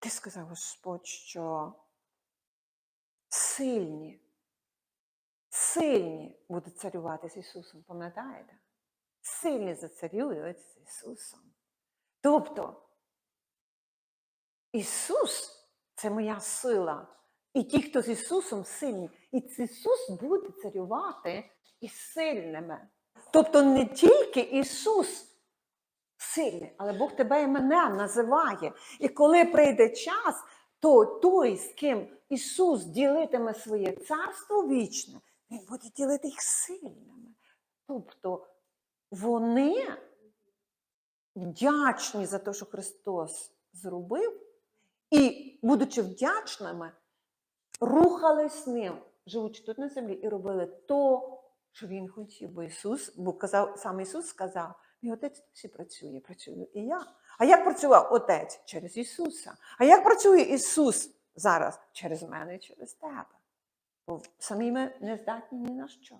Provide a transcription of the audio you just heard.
Ти сказав, Господь, що сильні, сильні будуть царювати з Ісусом, пам'ятаєте? Сильні зацарюють з Ісусом. Тобто, Ісус це моя сила. І ті, хто з Ісусом сильні, і Ісус буде царювати із сильними. Тобто не тільки Ісус сильний, але Бог тебе і мене називає. І коли прийде час, то той, з ким Ісус ділитиме своє царство вічне, Він буде ділити їх сильними. Тобто вони вдячні за те, що Христос зробив, і, будучи вдячними, рухались ним, живучи тут на землі, і робили то, що він хотів. Бо Ісус, бо казав, сам Ісус сказав, мій отець досі працює, працюю і я. А як працював Отець? Через Ісуса. А як працює Ісус зараз? Через мене і через тебе. Бо самі ми не здатні ні на що.